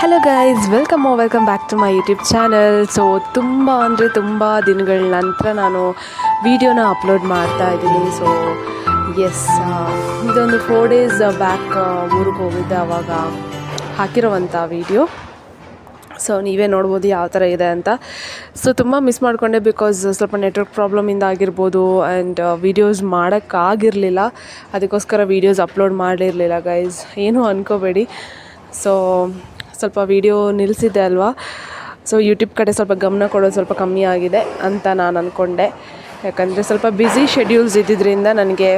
Hello guys welcome welcome back to my YouTube channel so ತುಂಬ ಅಂದರೆ ತುಂಬ ದಿನಗಳ ನಂತರ ನಾನು ವೀಡಿಯೋನ ಅಪ್ಲೋಡ್ ಮಾಡ್ತಾ ಇದ್ದೀನಿ. ಸೊ ಎಸ್ ಇದೊಂದು ಫೋರ್ ಡೇಸ್ ಬ್ಯಾಕ್ ಊರಿಗೆ ಹೋಗಿದ್ದೆ ಆವಾಗ ಹಾಕಿರೋವಂಥ ವೀಡಿಯೋ ಸೊ ನೀವೇ ನೋಡ್ಬೋದು ಯಾವ ಥರ ಇದೆ ಅಂತ. ಸೊ ತುಂಬ ಮಿಸ್ ಮಾಡಿಕೊಂಡೆ ಬಿಕಾಸ್ ಸ್ವಲ್ಪ ನೆಟ್ವರ್ಕ್ ಪ್ರಾಬ್ಲಮಿಂದ ಆಗಿರ್ಬೋದು ಆ್ಯಂಡ್ ವೀಡಿಯೋಸ್ ಮಾಡೋಕ್ಕಾಗಿರಲಿಲ್ಲ ಅದಕ್ಕೋಸ್ಕರ ವೀಡಿಯೋಸ್ ಅಪ್ಲೋಡ್ ಮಾಡಿರಲಿಲ್ಲ ಗೈಸ್ ಏನೂ ಅಂದ್ಕೋಬೇಡಿ ಸೊ ಸ್ವಲ್ಪ ವೀಡಿಯೋ ನಿಲ್ಲಿಸಿದ್ದೆ ಅಲ್ವಾ? ಸೊ ಯೂಟ್ಯೂಬ್ ಕಡೆ ಸ್ವಲ್ಪ ಗಮನ ಕೊಡೋದು ಸ್ವಲ್ಪ ಕಮ್ಮಿ ಆಗಿದೆ ಅಂತ ನಾನು ಅಂದ್ಕೊಂಡೆ ಯಾಕಂದರೆ ಸ್ವಲ್ಪ ಬ್ಯುಸಿ ಶೆಡ್ಯೂಲ್ಸ್ ಇದ್ದಿದ್ದರಿಂದ ನನಗೆ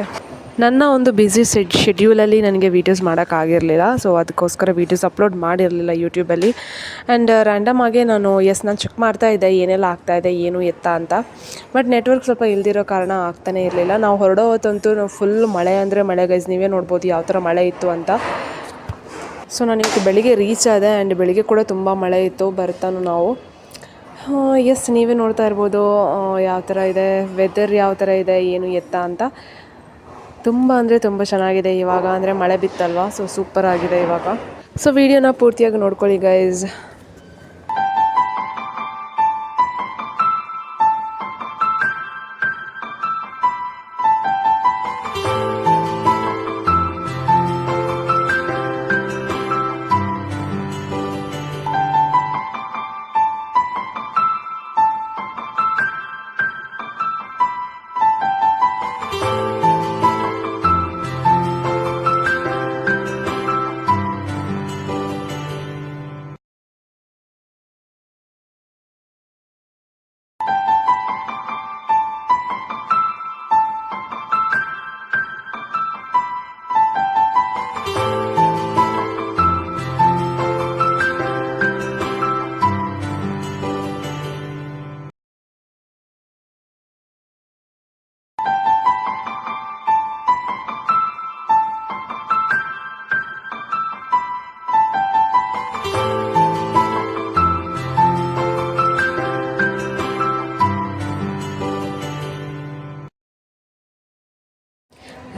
ನನ್ನ ಒಂದು ಬ್ಯುಸಿ ಸೆಡ್ ಶೆಡ್ಯೂಲಲ್ಲಿ ನನಗೆ ವೀಡಿಯೋಸ್ ಮಾಡೋಕ್ಕಾಗಿರಲಿಲ್ಲ ಸೊ ಅದಕ್ಕೋಸ್ಕರ ವೀಡಿಯೋಸ್ ಅಪ್ಲೋಡ್ ಮಾಡಿರಲಿಲ್ಲ ಯೂಟ್ಯೂಬಲ್ಲಿ ಆ್ಯಂಡ್ ರ್ಯಾಂಡಮ್ ಆಗಿ ನಾನು ಎಸ್ ನಾನು ಚೆಕ್ ಮಾಡ್ತಾ ಇದ್ದೆ, ಏನೆಲ್ಲ ಆಗ್ತಾಯಿದೆ ಏನು ಎತ್ತ ಅಂತ. ಬಟ್ ನೆಟ್ವರ್ಕ್ ಸ್ವಲ್ಪ ಇಲ್ದಿರೋ ಕಾರಣ ಆಗ್ತಾನೇ ಇರಲಿಲ್ಲ. ನಾವು ಹೊರಡೋ ಹೊತ್ತಂತೂ ಫುಲ್ ಮಳೆ ಅಂದರೆ ಮಳೆ ಗೈಸ್ ನೀವೇ ನೋಡ್ಬೋದು ಯಾವ ಥರ ಮಳೆ ಇತ್ತು ಅಂತ. ಸೊ ನಾನು ಇವತ್ತು ಬೆಳಿಗ್ಗೆ ರೀಚ್ ಆದೆ ಆ್ಯಂಡ್ ಬೆಳಿಗ್ಗೆ ಕೂಡ ತುಂಬ ಮಳೆ ಇತ್ತು, ಬರ್ತಾನು ನಾವು. ಎಸ್ ನೀವೇ ನೋಡ್ತಾ ಇರ್ಬೋದು ಯಾವ ಥರ ಇದೆ ವೆದರ್ ಯಾವ ಥರ ಇದೆ, ಏನು ಎತ್ತ ಅಂತ. ತುಂಬ ಅಂದರೆ ತುಂಬ ಚೆನ್ನಾಗಿದೆ ಇವಾಗ, ಅಂದರೆ ಮಳೆ ಬಿತ್ತಲ್ವಾ ಸೊ ಸೂಪರ್ ಆಗಿದೆ ಇವಾಗ. ಸೊ ವಿಡಿಯೋನ ಪೂರ್ತಿಯಾಗಿ ನೋಡ್ಕೊಳ್ಳಿ ಗೈಸ್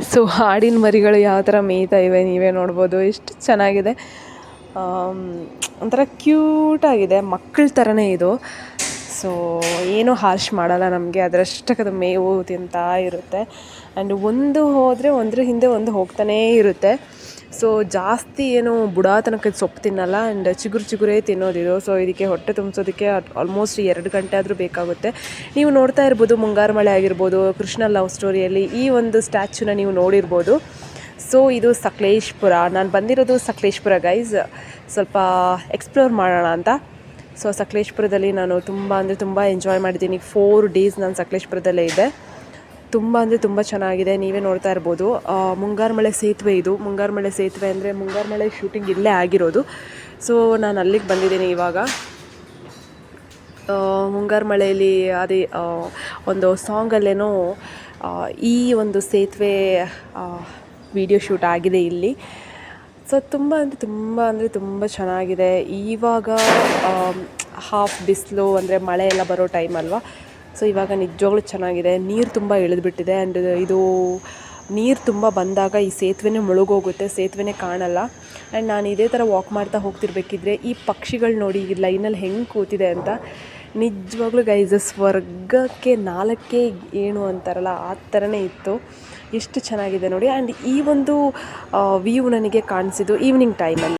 ಸೊ ಹಾಡಿನ ಮರಿಗಳು ಯಾವ ಥರ ಮೇಯ್ತಾ ಇವೆ ನೀವೇ ನೋಡ್ಬೋದು ಎಷ್ಟು ಚೆನ್ನಾಗಿದೆ. ಒಂಥರ ಕ್ಯೂಟಾಗಿದೆ ಮಕ್ಕಳ ಥರನೇ ಇದು. ಸೊ ಏನೂ ಹಾರ್ಶ್ ಮಾಡಲ್ಲ ನಮಗೆ ಅದರಷ್ಟಕ್ಕೆ ಅದು ಮೇವು ತಿಂತಾ ಇರುತ್ತೆ. ಆ್ಯಂಡ್ ಒಂದು ಹೋದರೆ ಒಂದ್ರ ಹಿಂದೆ ಒಂದು ಹೋಗ್ತಾನೇ ಇರುತ್ತೆ. ಸೊ ಜಾಸ್ತಿ ಏನು ಬುಡಾತನಕ್ಕೆ ಸೊಪ್ಪು ತಿನ್ನಲ್ಲ ಆ್ಯಂಡ್ ಚಿಗುರು ಚಿಗುರೇ ತಿನ್ನೋದಿದು ಸೊ ಇದಕ್ಕೆ ಹೊಟ್ಟೆ ತುಂಬಿಸೋದಕ್ಕೆ ಆಲ್ಮೋಸ್ಟ್ ಎರಡು ಗಂಟೆ ಆದರೂ ಬೇಕಾಗುತ್ತೆ. ನೀವು ನೋಡ್ತಾ ಇರ್ಬೋದು ಮುಂಗಾರು ಮಳೆ ಆಗಿರ್ಬೋದು, ಕೃಷ್ಣ ಲವ್ ಸ್ಟೋರಿಯಲ್ಲಿ ಈ ಒಂದು ಸ್ಟ್ಯಾಚ್ಯೂನ ನೀವು ನೋಡಿರ್ಬೋದು. ಸೊ ಇದು ಸಕಲೇಶ್ಪುರ. ನಾನು ಬಂದಿರೋದು ಸಕಲೇಶ್ಪುರ ಗೈಸ್ ಸ್ವಲ್ಪ ಎಕ್ಸ್ಪ್ಲೋರ್ ಮಾಡೋಣ ಅಂತ. ಸೊ ಸಕಲೇಶ್ಪುರದಲ್ಲಿ ನಾನು ತುಂಬ ಅಂದರೆ ತುಂಬ ಎಂಜಾಯ್ ಮಾಡಿದ್ದೀನಿ. ಫೋರ್ ಡೇಸ್ ನಾನು ಸಕಲೇಶ್ಪುರದಲ್ಲೇ ಇದೆ ತುಂಬ ಅಂದರೆ ತುಂಬ ಚೆನ್ನಾಗಿದೆ. ನೀವೇ ನೋಡ್ತಾ ಇರ್ಬೋದು. ಮುಂಗಾರು ಮಳೆ ಸೇತುವೆ ಇದು. ಮುಂಗಾರು ಮಳೆ ಸೇತುವೆ ಅಂದರೆ ಮುಂಗಾರು ಮಳೆ ಶೂಟಿಂಗ್ ಇಲ್ಲೇ ಆಗಿರೋದು. ಸೊ ನಾನು ಅಲ್ಲಿಗೆ ಬಂದಿದ್ದೀನಿ ಇವಾಗ. ಮುಂಗಾರು ಮಳೆಯಲ್ಲಿ ಅದೇ ಒಂದು ಸಾಂಗಲ್ಲೇನೋ ಈ ಒಂದು ಸೇತುವೆ ವಿಡಿಯೋ ಶೂಟ್ ಆಗಿದೆ ಇಲ್ಲಿ. ಸೊ ತುಂಬ ಅಂದರೆ ತುಂಬ ಅಂದರೆ ತುಂಬ ಚೆನ್ನಾಗಿದೆ ಇವಾಗ ಹಾಫ್ ಬಿಸಿಲು ಅಂದರೆ ಮಳೆ ಎಲ್ಲ ಬರೋ ಟೈಮ್ ಅಲ್ವಾ ಸೊ ಇವಾಗ ನಿಜವಾಗ್ಲೂ ಚೆನ್ನಾಗಿದೆ ನೀರು ತುಂಬ ಇಳಿದ್ಬಿಟ್ಟಿದೆ ಆ್ಯಂಡ್ ಇದು ನೀರು ತುಂಬ ಬಂದಾಗ ಈ ಸೇತುವೆನೇ ಮುಳುಗೋಗುತ್ತೆ ಸೇತುವೆನೇ ಕಾಣಲ್ಲ ಆ್ಯಂಡ್ ನಾನು ಇದೇ ಥರ ವಾಕ್ ಮಾಡ್ತಾ ಹೋಗ್ತಿರ್ಬೇಕಿದ್ರೆ ಈ ಪಕ್ಷಿಗಳು ನೋಡಿ ಈ ಲೈನಲ್ಲಿ ಹೆಂಗೆ ಕೂತಿದೆ ಅಂತ ನಿಜವಾಗ್ಲೂ ಗೈಸ್ ಸ್ವರ್ಗಕ್ಕೆ ನಾಲ್ಕೇ ಏನು ಅಂತಾರಲ್ಲ, ಆ ಥರನೇ ಇತ್ತು. ಎಷ್ಟು ಚೆನ್ನಾಗಿದೆ ನೋಡಿ. ಆ್ಯಂಡ್ ಈ ಒಂದು ವ್ಯೂ ನನಗೆ ಕಾಣಿಸಿದ್ದು ಈವ್ನಿಂಗ್ ಟೈಮಲ್ಲಿ